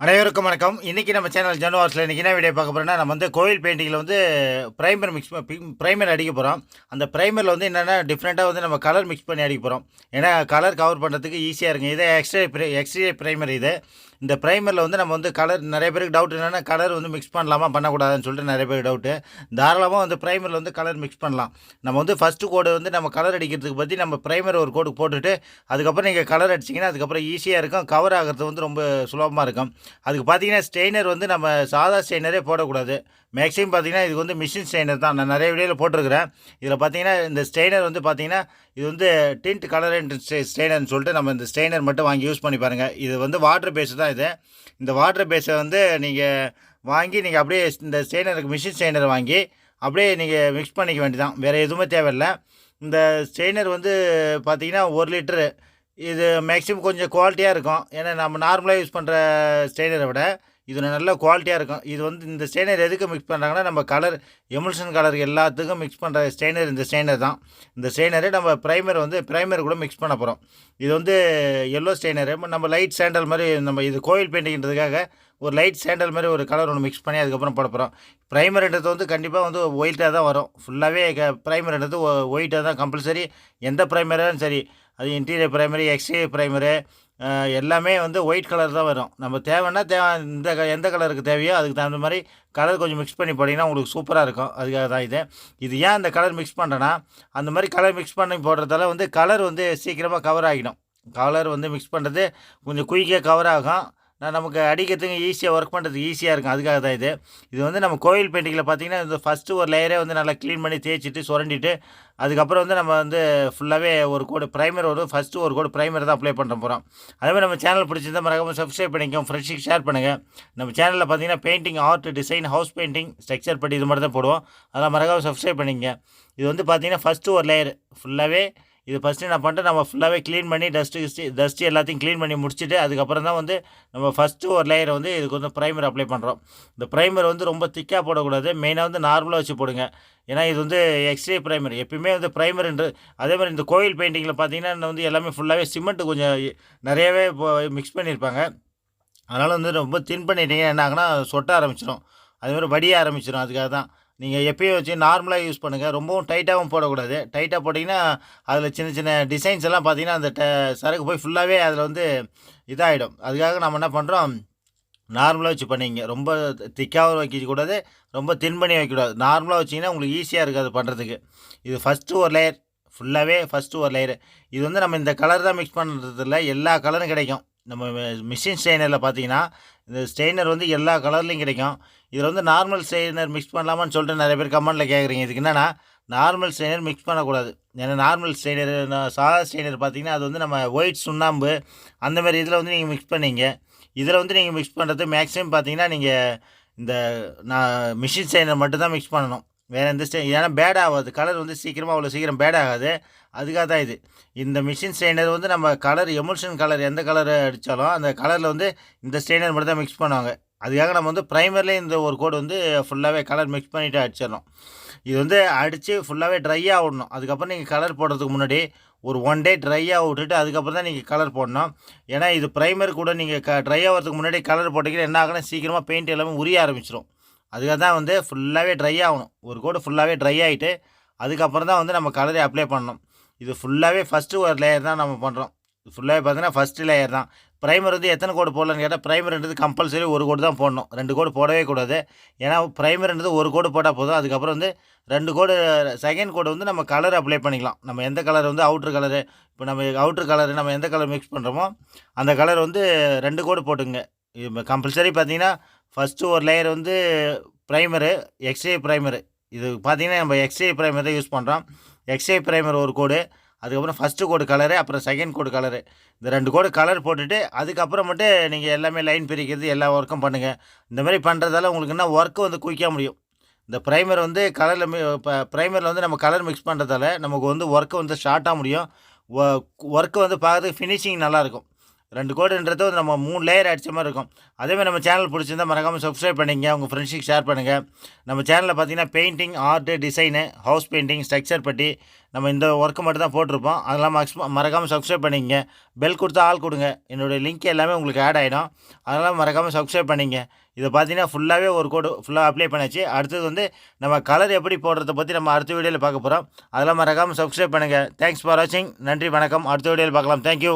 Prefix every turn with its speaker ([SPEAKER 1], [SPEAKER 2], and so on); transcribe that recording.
[SPEAKER 1] அனைவருக்கும் வணக்கம். இன்றைக்கி நம்ம சேனல் ஜனவார்ஸில் இன்றைக்கி என்ன வீடியோ பார்க்க போகிறோன்னா நம்ம வந்து கோயில் பெயிண்டிங்கில் வந்து ப்ரைமர் மிக்ஸ் ப்ரைமர் அடிக்க போகிறோம் அந்த ப்ரைமரில் வந்து என்னென்னா டிஃப்ரெண்ட்டாக வந்து நம்ம கலர் மிக்ஸ் பண்ணி அடிக்க போகிறோம் ஏன்னா கலர் கவர் பண்ணுறதுக்கு ஈஸியாக இருக்கும். இதே எக்ஸ்ட்ரா எக்ஸ்ட்ரே ப்ரைமர் இது. இந்த ப்ரைமரில் வந்து நம்ம வந்து கலர் நிறைய பேருக்கு டவுட் என்னென்னா கலர் வந்து மிக்ஸ் பண்ணலாமா பண்ணக்கூடாதுன்னு சொல்லிட்டு நிறைய பேருக்கு டவுட்டு தாராளமாக வந்து ப்ரைமரில் வந்து கலர் மிக்ஸ் பண்ணலாம். நம்ம வந்து ஃபஸ்ட்டு கோடு வந்து நம்ம கலர் அடிக்கிறதுக்கு பற்றி நம்ம ப்ரைமர் ஒரு கோடு போட்டுட்டு அதுக்கப்புறம் நீங்கள் கலர் அடிச்சிங்கன்னா அதுக்கப்புறம் ஈஸியாக இருக்கும். கவர் ஆகிறது வந்து ரொம்ப சுலபமாக இருக்கும். அதுக்கு பார்த்தீங்கன்னா ஸ்டெயினர் வந்து நம்ம சாதா ஸ்ட்ரெயினரே போடக்கூடாது. மேக்ஸிமம் பார்த்தீங்கன்னா இது வந்து மிஷின் ஸ்ட்ரெயினர் தான். நான் நிறைய வீடியோவில் போட்டிருக்கிறேன். இதில் பார்த்தீங்கன்னா இந்த ஸ்ட்ரெயினர் வந்து பார்த்திங்கன்னா இது வந்து டிண்ட் கலர் ஸ்ட்ரெயினர்னு சொல்லிட்டு நம்ம இந்த ஸ்ட்ரெயினர் மட்டும் வாங்கி யூஸ் பண்ணி பாருங்கள் இது வந்து வாட்டர் பேஸ் தான் இது. இந்த வாட்டர் பேஸை வந்து நீங்கள் வாங்கி நீங்கள் அப்படியே இந்த ஸ்ட்ரெயினருக்கு மிஷின் ஸ்ட்ரெயினர் வாங்கி அப்படியே நீங்கள் மிக்ஸ் பண்ணிக்க வேண்டியதான் வேறு எதுவுமே தேவையில்லை. இந்த ஸ்ட்ரெயினர் வந்து பார்த்திங்கன்னா ஒரு லிட்டரு இது மேக்ஸிமம் கொஞ்சம் குவாலிட்டியாக இருக்கும். ஏன்னா நம்ம நார்மலாக யூஸ் பண்ணுற ஸ்ட்ரெயினரை விட இது நல்ல குவாலிட்டியாக இருக்கும். இது வந்து இந்த ஸ்ட்ரெயினர் எதுக்கு மிக்ஸ் பண்ணுறாங்கன்னா நம்ம கலர் எமுல்ஷன் கலர் எல்லாத்துக்கும் மிக்ஸ் பண்ணுற ஸ்ட்ரெயினர் இந்த ஸ்ட்ரெயினர் தான். இந்த ஸ்ட்ரெயினரை நம்ம ப்ரைமர் வந்து ப்ரைமர் கூட மிக்ஸ் பண்ண போகிறோம் இது வந்து எல்லோ ஸ்ட்ரெயினரு நம்ம லைட் சேண்டல் மாதிரி நம்ம இது கோயில் பெயிண்டிங்கிறதுக்காக ஒரு லைட் சேண்டல் மாதிரி ஒரு கலர் ஒன்று மிக்ஸ் பண்ணி அதுக்கப்புறம் போட போகிறோம் ப்ரைமர்ன்றது வந்து கண்டிப்பாக வந்து ஒயிட்டாக தான் வரும். ஃபுல்லாகவே க ப்ரைமர்ன்றது ஒயிட்டாக தான் கம்பல்சரி எந்த ப்ரைமராலும் சரி அது இன்டீரியர் ப்ரைமரி எக்ஸ்டீரியர் ப்ரைமரு எல்லாமே வந்து ஒயிட் கலர் தான் வரும். நம்ம தேவைன்னா தேவை இந்த க எந்த கலருக்கு தேவையோ அதுக்கு தகுந்த மாதிரி கலர் கொஞ்சம் மிக்ஸ் பண்ணி போட்டிங்கன்னா உங்களுக்கு சூப்பராக இருக்கும். அதுக்காக தான் இது. இது ஏன் அந்த கலர் மிக்ஸ் பண்ணுறேன்னா அந்த மாதிரி கலர் மிக்ஸ் பண்ணி போடுறதால வந்து கலர் வந்து சீக்கிரமாக கவர் ஆகிடும். கலர் வந்து மிக்ஸ் பண்ணுறது கொஞ்சம் குயிக்காக கவர் ஆகும். நான் நமக்கு அடிக்கிறதுக்கு ஈஸியாக ஒர்க் பண்ணுறதுக்கு ஈஸியாக இருக்கும். அதுக்காக தான் இது. இது வந்து நம்ம கோயில் பெயிண்டிங்கில் பார்த்தீங்கன்னா இந்த ஃபஸ்ட்டு ஒரு லேயரே வந்து நல்லா க்ளீன் பண்ணி தேய்ச்சிட்டு சுரண்டிட்டு அதுக்கப்புறம் வந்து நம்ம வந்து ஃபுல்லாகவே ஒரு கோடு ப்ரைமர் ஒரு ஃபஸ்ட்டு ஒரு கோடு ப்ரைமர் தான் அப்ளை பண்ண போகிறோம் அதேமாதிரி நம்ம சேனல் பிடிச்சிருந்தா மறக்காமல் சப்ஸ்கிரைப் பண்ணிக்கோங்க ஃப்ரெண்ட்ஸுக்கு ஷேர் பண்ணுங்கள் நம்ம சேனலில் பார்த்தீங்கன்னா painting art design house painting structure படி இது மட்டும் தான் போடுவோம். அதெல்லாம் மறக்காமல் சப்ஸ்கிரைப் பண்ணிங்க இது வந்து பார்த்திங்கன்னா ஃபஸ்ட்டு ஒரு லேயர் ஃபுல்லாகவே இது ஃபஸ்ட்டு நான் பண்ணிட்டு நம்ம ஃபுல்லாகவே க்ளீன் பண்ணி டஸ்ட்டு கிஸ்ட்டு டஸ்ட்டு எல்லாத்தையும் க்ளீன் பண்ணி முடிச்சுட்டு அதுக்கப்புறம் தான் வந்து நம்ம ஃபஸ்ட்டு ஒரு லேயரை வந்து இதுக்கு வந்து ப்ரைமர் அப்ளை பண்ணுறோம் இந்த ப்ரைமர் வந்து ரொம்ப திக்காக போடக்கூடாது. மெயினாக வந்து நார்மலாக வச்சு போடுங்க. ஏன்னா இது வந்து எக்ஸ்ரே ப்ரைமர் எப்பயுமே வந்து ப்ரைமர்ன்று அதே மாதிரி இந்த கோயில் பெயிண்டிங்கில் பார்த்தீங்கன்னா வந்து எல்லாமே ஃபுல்லாகவே சிமெண்ட்டு கொஞ்சம் நிறையவே மிக்ஸ் பண்ணியிருப்பாங்க. அதனால் வந்து ரொம்ப தின் பண்ணிட்டீங்கன்னா என்ன ஆகுனா சொட்ட ஆரம்பிச்சிடும் அதுமாதிரி வடிய ஆரம்பிச்சிடும் அதுக்காக தான் நீங்கள் எப்பயும் வச்சு நார்மலாக யூஸ் பண்ணுங்கள் ரொம்பவும் டைட்டாகவும் போடக்கூடாது. டைட்டாக போட்டிங்கன்னா அதில் சின்ன சின்ன டிசைன்ஸ் எல்லாம் பார்த்தீங்கன்னா அந்த ட சரக்கு போய் ஃபுல்லாகவே அதில் வந்து இதாகிடும் அதுக்காக நம்ம என்ன பண்ணுறோம் நார்மலாக வச்சு பண்ணிங்க ரொம்ப திக்காகவும் வைக்கக்கூடாது. ரொம்ப தின் பண்ணி வைக்கக்கூடாது. நார்மலாக வச்சிங்கன்னா உங்களுக்கு ஈஸியாக இருக்காது பண்ணுறதுக்கு இது ஃபஸ்ட்டு ஒரு லேயர் ஃபுல்லாகவே ஃபஸ்ட்டு ஒரு லேயர் இது வந்து நம்ம இந்த கலர் தான் மிக்ஸ் பண்ணுறதில்ல எல்லா கலரும் கிடைக்கும். நம்ம மிஷின் ஸ்ட்ரெயினரில் பார்த்தீங்கன்னா இந்த ஸ்ட்ரெயினர் வந்து எல்லா கலர்லேயும் கிடைக்கும். இதில் வந்து நார்மல் ஸ்ட்ரெயினர் மிக்ஸ் பண்ணலாமான்னு சொல்லிட்டு நிறைய பேர் கமெண்ட்டில் கேட்குறீங்க இதுக்கு என்னென்னா நார்மல் ஸ்ட்ரெயினர் மிக்ஸ் பண்ணக்கூடாது. ஏன்னா நார்மல் ஸ்ட்ரெயினர் சாதா ஸ்ட்ரெயினர் பார்த்தீங்கன்னா அது வந்து நம்ம ஒயிட் சுண்ணாம்பு அந்தமாதிரி இதில் வந்து நீங்கள் மிக்ஸ் பண்ணீங்க. இதில் வந்து நீங்கள் மிக்ஸ் பண்ணுறது மேக்ஸிமம் பார்த்தீங்கன்னா நீங்கள் இந்த நான் மிஷின் ஸ்ட்ரெயினர் மட்டும் தான் மிக்ஸ் பண்ணணும். வேறு எந்த ஸ்டே ஏன்னா பேட் ஆகாது. கலர் வந்து சீக்கிரமாக அவ்வளோ சீக்கிரம் பேட் ஆகாது. அதுக்காக தான் இது. இந்த மிஷின் ஸ்ட்ரெயினர் வந்து நம்ம கலர் எமுல்ஷன் கலர் எந்த கலர் அடித்தாலும் அந்த கலரில் வந்து இந்த ஸ்ட்ரெயினர் மட்டும் தான் மிக்ஸ் பண்ணுவாங்க. அதுக்காக நம்ம வந்து ப்ரைமர்லேயே இந்த ஒரு கோடு வந்து ஃபுல்லாகவே கலர் மிக்ஸ் பண்ணிவிட்டு அடிச்சிடணும். இது வந்து அடித்து ஃபுல்லாகவே ட்ரையாக விடணும். அதுக்கப்புறம் நீங்கள் கலர் போடுறதுக்கு முன்னாடி ஒரு ஒன் டே ட்ரையாக விட்டுட்டு அதுக்கப்புறம் தான் நீங்கள் கலர் போடணும். ஏன்னா இது ப்ரைமர் கூட நீங்கள் க ட்ரை ஆகிறதுக்கு முன்னாடி கலர் போட்டிங்கன்னா என்ன ஆகுனா சீக்கிரமாக பெயிண்ட் எல்லாமே உரிய ஆரம்பிச்சிடும் அதுக்காக தான் வந்து ஃபுல்லாகவே ட்ரை ஆகணும். ஒரு கோடு ஃபுல்லாகவே ட்ரை ஆகிட்டு அதுக்கப்புறம் தான் வந்து நம்ம கலரை அப்ளை பண்ணணும். இது ஃபுல்லாகவே ஃபஸ்ட்டு ஒரு லேயர் தான் நம்ம பண்ணுறோம் இது ஃபுல்லாகவே பார்த்தீங்கன்னா ஃபஸ்ட்டு லேயர் தான். ப்ரைமர் வந்து எத்தனை கோடு போடலான்னு கேட்டால் ப்ரைமர்ன்றது கம்பல்சரி ஒரு கோடு தான் போடணும். ரெண்டு கோடு போடவே கூடாது. ஏன்னா ப்ரைமர்ன்றது ஒரு கோடு போட்டால் போதும். அதுக்கப்புறம் வந்து ரெண்டு கோடு செகண்ட் கோடு வந்து நம்ம கலர் அப்ளை பண்ணிக்கலாம். நம்ம எந்த கலர் வந்து அவுட்ரு கலரு இப்போ நம்ம அவுட்ரு கலர் நம்ம எந்த கலர் மிக்ஸ் பண்ணுறோமோ அந்த கலர் வந்து ரெண்டு கோடு போட்டுங்க இப்போ கம்பல்சரி பார்த்தீங்கன்னா ஃபஸ்ட்டு ஒரு லேயர் வந்து ப்ரைமரு எக்ஸ்ரே ப்ரைமரு இது பார்த்தீங்கன்னா நம்ம எக்ஸ்ரே ப்ரைமர் தான் யூஸ் பண்ணுறோம் எக்ஸ்ரே ப்ரைமர் ஒரு கோடு அதுக்கப்புறம் ஃபஸ்ட்டு கோடு கலரு அப்புறம் செகண்ட் கோடு கலரு இந்த ரெண்டு கோடு கலர் போட்டுட்டு அதுக்கப்புறம் மட்டும் நீங்கள் எல்லாமே லைன் பிரிக்கிறது எல்லா ஒர்க்கும் பண்ணுங்கள் இந்த மாதிரி பண்ணுறதால உங்களுக்கு என்ன ஒர்க்கு வந்து குயிக்காக முடியும். இந்த ப்ரைமர் வந்து கலரில் இப்போ ப்ரைமரில் வந்து நம்ம கலர் மிக்ஸ் பண்ணுறதால நமக்கு வந்து ஒர்க்கு வந்து ஷார்ட்டாக முடியும். ஒர்க்கு வந்து பார்க்குறதுக்கு ஃபினிஷிங் நல்லாயிருக்கும் ரெண்டு கோடுன்றது வந்து நம்ம மூணு லேயர் அடித்த மாதிரி இருக்கும். அதேமாதிரி நம்ம சேனல் பிடிச்சிருந்தா மறக்காமல் சப்ஸ்கிரைப் பண்ணிங்க உங்கள் ஃப்ரெண்ட்ஸுக்கு ஷேர் பண்ணுங்கள் நம்ம சேனலில் பார்த்தீங்கன்னா painting art design house painting structure பற்றி நம்ம இந்த ஒர்க்கு மட்டும் தான் போட்டிருப்போம். அதெல்லாம் மேக்ஸிமம் மறக்காமல் சப்ஸ்கிரைப் பண்ணிங்க. பெல் கொடுத்தா ஆள் கொடுங்க. என்னுடைய லிங்க் எல்லாமே உங்களுக்கு ஆட் ஆகிடும் அதெல்லாம் மறக்காமல் சப்ஸ்கிரைப் பண்ணிங்க. இதை பார்த்தீங்கன்னா ஃபுல்லாகவே ஒரு கோடு ஃபுல்லாக அப்ளை பண்ணாச்சு. அடுத்தது வந்து நம்ம கலர் எப்படி போடுறத பற்றி நம்ம அடுத்த வீடியோவில் பார்க்க போகிறோம் அதெல்லாம் மறக்காமல் சப்ஸ்கிரைப் பண்ணுங்கள் தேங்க்ஸ் ஃபார் வாட்சிங் நன்றி வணக்கம். அடுத்த வீடியோவில் பார்க்கலாம். தேங்க்யூ